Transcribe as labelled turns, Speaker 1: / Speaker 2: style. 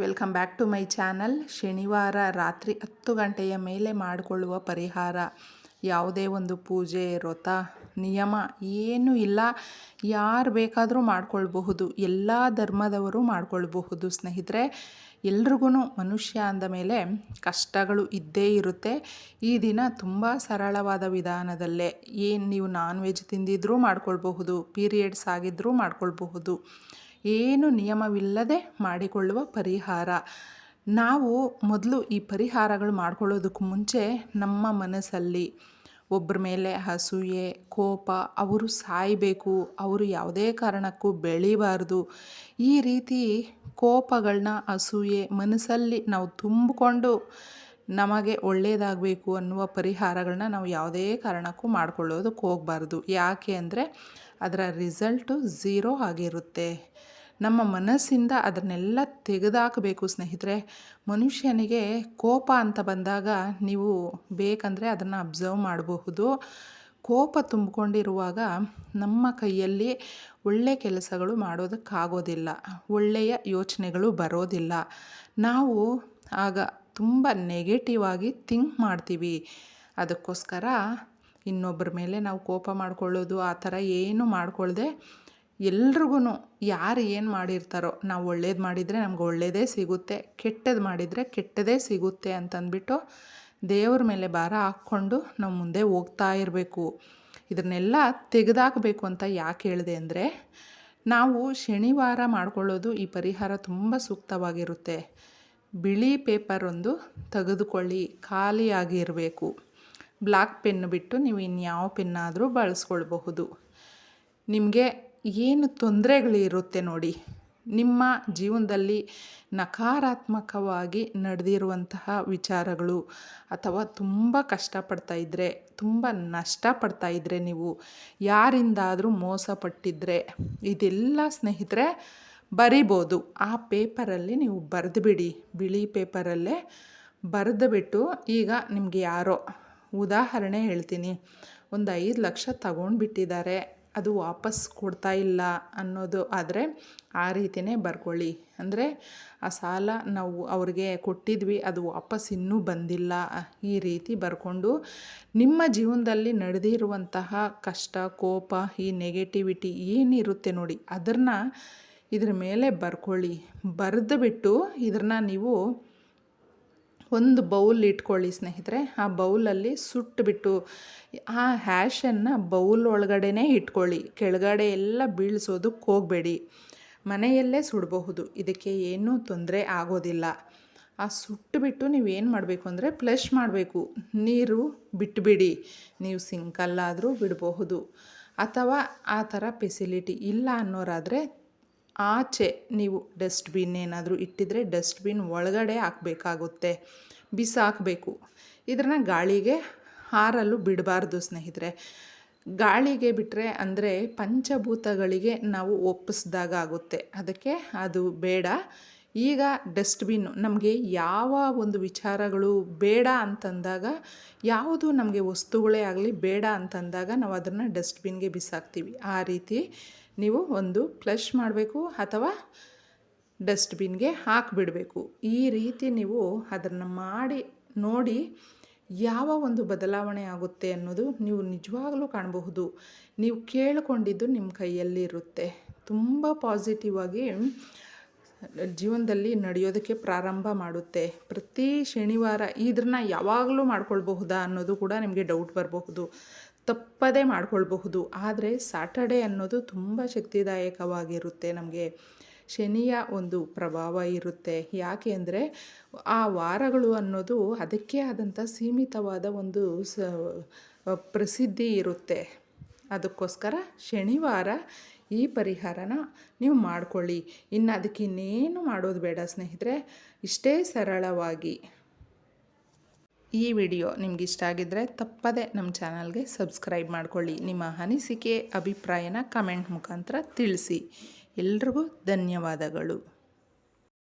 Speaker 1: Welcome back to my channel. ಶನಿವಾರ ರಾತ್ರಿ ಹತ್ತು ಗಂಟೆಯ ಮೇಲೆ ಮಾಡಿಕೊಳ್ಳುವ ಪರಿಹಾರ. ಯಾವುದೇ ಒಂದು ಪೂಜೆ, ವ್ರತ, ನಿಯಮ ಏನೂ ಇಲ್ಲ. ಯಾರು ಬೇಕಾದರೂ ಮಾಡ್ಕೊಳ್ಬಹುದು. ಎಲ್ಲ ಧರ್ಮದವರು ಮಾಡ್ಕೊಳ್ಬಹುದು. ಸ್ನೇಹಿತರೆ, ಎಲ್ರಿಗೂ ಮನುಷ್ಯ ಅಂದ ಮೇಲೆ ಕಷ್ಟಗಳು ಇದ್ದೇ ಇರುತ್ತೆ. ಈ ದಿನ ತುಂಬ ಸರಳವಾದ ವಿಧಾನದಲ್ಲೇ ಏನು ನೀವು ನಾನ್ ವೆಜ್ ತಿಂದಿದ್ರೂ ಮಾಡ್ಕೊಳ್ಬಹುದು ಪೀರಿಯಡ್ಸ್ ಆಗಿದ್ದರೂ ಮಾಡ್ಕೊಳ್ಬಹುದು. ಏನು ನಿಯಮವಿಲ್ಲದೆ ಮಾಡಿಕೊಳ್ಳುವ ಪರಿಹಾರ. ನಾವು ಮೊದಲು ಈ ಪರಿಹಾರಗಳು ಮಾಡ್ಕೊಳ್ಳೋದಕ್ಕೆ ಮುಂಚೆ ನಮ್ಮ ಮನಸ್ಸಲ್ಲಿ ಒಬ್ಬರ ಮೇಲೆ ಹಸೂಯೆ ಕೋಪ, ಅವರು ಸಾಯಬೇಕು, ಅವರು ಯಾವುದೇ ಕಾರಣಕ್ಕೂ ಬೆಳಿಬಾರ್ದು. ಈ ರೀತಿ ಕೋಪಗಳನ್ನ ಅಸೂಯೆ ಮನಸ್ಸಲ್ಲಿ ನಾವು ತುಂಬಿಕೊಂಡು ನಮಗೆ ಒಳ್ಳೆಯದಾಗಬೇಕು ಅನ್ನುವ ಪರಿಹಾರಗಳನ್ನ ನಾವು ಯಾವುದೇ ಕಾರಣಕ್ಕೂ ಮಾಡ್ಕೊಳ್ಳೋದಕ್ಕೆ ಹೋಗಬಾರ್ದು. ಯಾಕೆ ಅಂದರೆ ಅದರ ರಿಸಲ್ಟು ಝೀರೋ ಆಗಿರುತ್ತೆ. ನಮ್ಮ ಮನಸ್ಸಿಂದ ಅದನ್ನೆಲ್ಲ ತೆಗೆದಾಕಬೇಕು ಸ್ನೇಹಿತರೆ. ಮನುಷ್ಯನಿಗೆ ಕೋಪ ಅಂತ ಬಂದಾಗ ನೀವು ಬೇಕಂದರೆ ಅದನ್ನು ಅಬ್ಸರ್ವ್ ಮಾಡಬಹುದು. ಕೋಪ ತುಂಬಿಕೊಂಡಿರುವಾಗ ನಮ್ಮ ಕೈಯಲ್ಲಿ ಒಳ್ಳೆಯ ಕೆಲಸಗಳು ಮಾಡೋದಕ್ಕಾಗೋದಿಲ್ಲ. ಒಳ್ಳೆಯ ಯೋಚನೆಗಳು ಬರೋದಿಲ್ಲ. ನಾವು ಆಗ ತುಂಬ ನೆಗೆಟಿವ್ ಆಗಿ ಥಿಂಕ್ ಮಾಡ್ತೀವಿ. ಅದಕ್ಕೋಸ್ಕರ ಇನ್ನೊಬ್ಬರ ಮೇಲೆ ನಾವು ಕೋಪ ಮಾಡ್ಕೊಳ್ಳೋದು, ಆ ಥರ ಏನು ಮಾಡ್ಕೊಳ್ದೆ ಎಲ್ರಿಗೂ ಯಾರು ಏನು ಮಾಡಿರ್ತಾರೋ, ನಾವು ಒಳ್ಳೇದು ಮಾಡಿದರೆ ನಮ್ಗೆ ಒಳ್ಳೆಯದೇ ಸಿಗುತ್ತೆ ಕೆಟ್ಟದ್ದು ಮಾಡಿದರೆ ಕೆಟ್ಟದೇ ಸಿಗುತ್ತೆ ಅಂತಂದ್ಬಿಟ್ಟು ದೇವ್ರ ಮೇಲೆ ಭಾರ ಹಾಕ್ಕೊಂಡು ನಾವು ಮುಂದೆ ಹೋಗ್ತಾ ಇರಬೇಕು. ಇದನ್ನೆಲ್ಲ ತೆಗೆದಾಕಬೇಕು ಅಂತ ಯಾಕೆ ಹೇಳಿದೆ ಅಂದರೆ, ನಾವು ಶನಿವಾರ ಮಾಡ್ಕೊಳ್ಳೋದು ಈ ಪರಿಹಾರ ತುಂಬ ಸೂಕ್ತವಾಗಿರುತ್ತೆ. ಬಿಳಿ ಪೇಪರ್ ಒಂದು ತೆಗೆದುಕೊಳ್ಳಿ ಖಾಲಿಯಾಗಿರಬೇಕು ಬ್ಲ್ಯಾಕ್ ಪೆನ್ ಬಿಟ್ಟು ನೀವು ಇನ್ಯಾವ ಪೆನ್ನಾದರೂ ಬಳಸ್ಕೊಳ್ಬಹುದು. ನಿಮಗೆ ಏನು ತೊಂದರೆಗಳಿರುತ್ತೆ ನೋಡಿ, ನಿಮ್ಮ ಜೀವನದಲ್ಲಿ ನಕಾರಾತ್ಮಕವಾಗಿ ನಡೆದಿರುವಂತಹ ವಿಚಾರಗಳು ಅಥವಾ ತುಂಬ ಕಷ್ಟಪಡ್ತಾ ಇದ್ದರೆ ತುಂಬ ನಷ್ಟಪಡ್ತಾ ಇದ್ದರೆ ನೀವು ಯಾರಿಂದಾದರೂ ಮೋಸ ಪಟ್ಟಿದ್ದರೆ ಇದೆಲ್ಲ ಸ್ನೇಹಿತರೆ ಬರಿಬೋದು. ಆ ಪೇಪರಲ್ಲಿ ನೀವು ಬರೆದುಬಿಡಿ. ಬಿಳಿ ಪೇಪರಲ್ಲೇ ಬರೆದುಬಿಟ್ಟು ಈಗ ನಿಮಗೆ ಯಾರೋ ಉದಾಹರಣೆ ಹೇಳ್ತೀನಿ. ಒಂದು ಐದು ಲಕ್ಷ ತಗೊಂಡ್ಬಿಟ್ಟಿದ್ದಾರೆ. ಅದು ವಾಪಸ್ ಕೊಡ್ತಾ ಇಲ್ಲ ಅನ್ನೋದು ಆದರೆ ಆ ರೀತಿಯೇ ಬರ್ಕೊಳ್ಳಿ. ಅಂದರೆ ಆ ಸಾಲ ನಾವು ಅವ್ರಿಗೆ ಕೊಟ್ಟಿದ್ವಿ, ಅದು ವಾಪಸ್ ಇನ್ನೂ ಬಂದಿಲ್ಲ. ಈ ರೀತಿ ಬರ್ಕೊಂಡು ನಿಮ್ಮ ಜೀವನದಲ್ಲಿ ನಡೆದಿರುವಂತಹ ಕಷ್ಟ, ಕೋಪ, ಈ ನೆಗೆಟಿವಿಟಿ ಏನಿರುತ್ತೆ ನೋಡಿ ಅದನ್ನು ಇದ್ರ ಮೇಲೆ ಬರ್ಕೊಳ್ಳಿ. ಬರೆದು ಬಿಟ್ಟು ಇದನ್ನು ನೀವು ಒಂದು ಬೌಲ್ ಇಟ್ಕೊಳ್ಳಿ ಸ್ನೇಹಿತರೆ. ಆ ಬೌಲಲ್ಲಿ ಸುಟ್ಟುಬಿಟ್ಟು ಆ ಹ್ಯಾಶನ್ನು ಬೌಲ್ ಒಳಗಡೆನೇ ಇಟ್ಕೊಳ್ಳಿ. ಕೆಳಗಡೆ ಎಲ್ಲ ಬೀಳಿಸೋದಕ್ಕೆ ಹೋಗಬೇಡಿ. ಮನೆಯಲ್ಲೇ ಸುಡಬಹುದು. ಇದಕ್ಕೆ ಏನೂ ತೊಂದರೆ ಆಗೋದಿಲ್ಲ. ಆ ಸುಟ್ಟುಬಿಟ್ಟು ನೀವೇನು ಮಾಡಬೇಕು ಅಂದರೆ ಫ್ಲಶ್ ಮಾಡಬೇಕು. ನೀರು ಬಿಟ್ಟುಬಿಡಿ ನೀವು ಸಿಂಕಲ್ಲಾದರೂ ಬಿಡಬಹುದು. ಅಥವಾ ಆ ಥರ ಫೆಸಿಲಿಟಿ ಇಲ್ಲ ಅನ್ನೋರಾದರೆ ಆಚೆ ನೀವು ಡಸ್ಟ್ಬಿನ್ ಏನಾದರೂ ಇಟ್ಟಿದ್ರೆ ಡಸ್ಟ್ಬಿನ್ ಒಳಗಡೆ ಹಾಕಬೇಕಾಗುತ್ತೆ. ಬಿಸಾಕಬೇಕು. ಇದನ್ನು ಗಾಳಿಗೆ ಹಾರಲು ಬಿಡಬಾರ್ದು ಸ್ನೇಹಿತರೆ. ಗಾಳಿಗೆ ಬಿಟ್ಟರೆ ಅಂದರೆ ಪಂಚಭೂತಗಳಿಗೆ ನಾವು ಒಪ್ಪಿಸ್ದಾಗ ಆಗುತ್ತೆ. ಅದಕ್ಕೆ ಅದು ಬೇಡ. ಈಗ ಡಸ್ಟ್ಬಿನ್ನು ನಮಗೆ ಯಾವ ಒಂದು ವಿಚಾರಗಳು ಬೇಡ ಅಂತಂದಾಗ, ಯಾವುದು ನಮಗೆ ವಸ್ತುಗಳೇ ಆಗಲಿ ಬೇಡ ಅಂತಂದಾಗ ನಾವು ಅದನ್ನು ಡಸ್ಟ್ಬಿನ್ಗೆ ಬಿಸಾಕ್ತೀವಿ. ಆ ರೀತಿ ನೀವು ಒಂದು ಫ್ಲಶ್ ಮಾಡಬೇಕು ಅಥವಾ ಡಸ್ಟ್ಬಿನ್ಗೆ ಹಾಕಿಬಿಡಬೇಕು. ಈ ರೀತಿ ನೀವು ಅದನ್ನು ಮಾಡಿ, ನೋಡಿ ಯಾವ ಒಂದು ಬದಲಾವಣೆ ಆಗುತ್ತೆ ಅನ್ನೋದು ನೀವು ನಿಜವಾಗಲೂ ಕಾಣಬಹುದು. ನೀವು ಕೇಳಿಕೊಂಡಿದ್ದು ನಿಮ್ಮ ಕೈಯಲ್ಲಿ ಇರುತ್ತೆ ತುಂಬ ಪಾಸಿಟಿವ್ ಆಗಿ ಜೀವನದಲ್ಲಿ ನಡೆಯೋದಕ್ಕೆ ಪ್ರಾರಂಭ ಮಾಡುತ್ತೆ. ಪ್ರತಿ ಶನಿವಾರ ಇದನ್ನ ಯಾವಾಗಲೂ ಮಾಡ್ಕೊಳ್ಬಹುದಾ ಅನ್ನೋದು ಕೂಡ ನಿಮಗೆ ಡೌಟ್ ಬರಬಹುದು. ತಪ್ಪದೇ ಮಾಡಿಕೊಳ್ಬಹುದು. ಆದರೆ ಸ್ಯಾಟರ್ಡೇ ಅನ್ನೋದು ತುಂಬ ಶಕ್ತಿದಾಯಕವಾಗಿರುತ್ತೆ. ನಮಗೆ ಶನಿಯ ಒಂದು ಪ್ರಭಾವ ಇರುತ್ತೆ. ಯಾಕೆ ಅಂದರೆ ಆ ವಾರಗಳು ಅನ್ನೋದು ಅದಕ್ಕೆ ಆದಂಥ ಸೀಮಿತವಾದ ಒಂದು ಸ, ಪ್ರಸಿದ್ಧಿ ಇರುತ್ತೆ. ಅದಕ್ಕೋಸ್ಕರ ಶನಿವಾರ ಈ ಪರಿಹಾರನ ನೀವು ಮಾಡ್ಕೊಳ್ಳಿ. ಇನ್ನು ಅದಕ್ಕೆ ಇನ್ನೇನು ಮಾಡೋದು ಬೇಡ ಸ್ನೇಹಿತರೆ. ಇಷ್ಟೇ ಸರಳವಾಗಿ. ಈ ವಿಡಿಯೋ ನಿಮಗಿಷ್ಟ ಆಗಿದ್ದರೆ ತಪ್ಪದೆ ನಮ್ಮ ಚಾನಲ್ಗೆ ಸಬ್ಸ್ಕ್ರೈಬ್ ಮಾಡ್ಕೊಳ್ಳಿ. ನಿಮ್ಮ ಅನಿಸಿಕೆ, ಅಭಿಪ್ರಾಯನ ಕಮೆಂಟ್ ಮುಖಾಂತರ ತಿಳಿಸಿ. ಎಲ್ರಿಗೂ ಧನ್ಯವಾದಗಳು.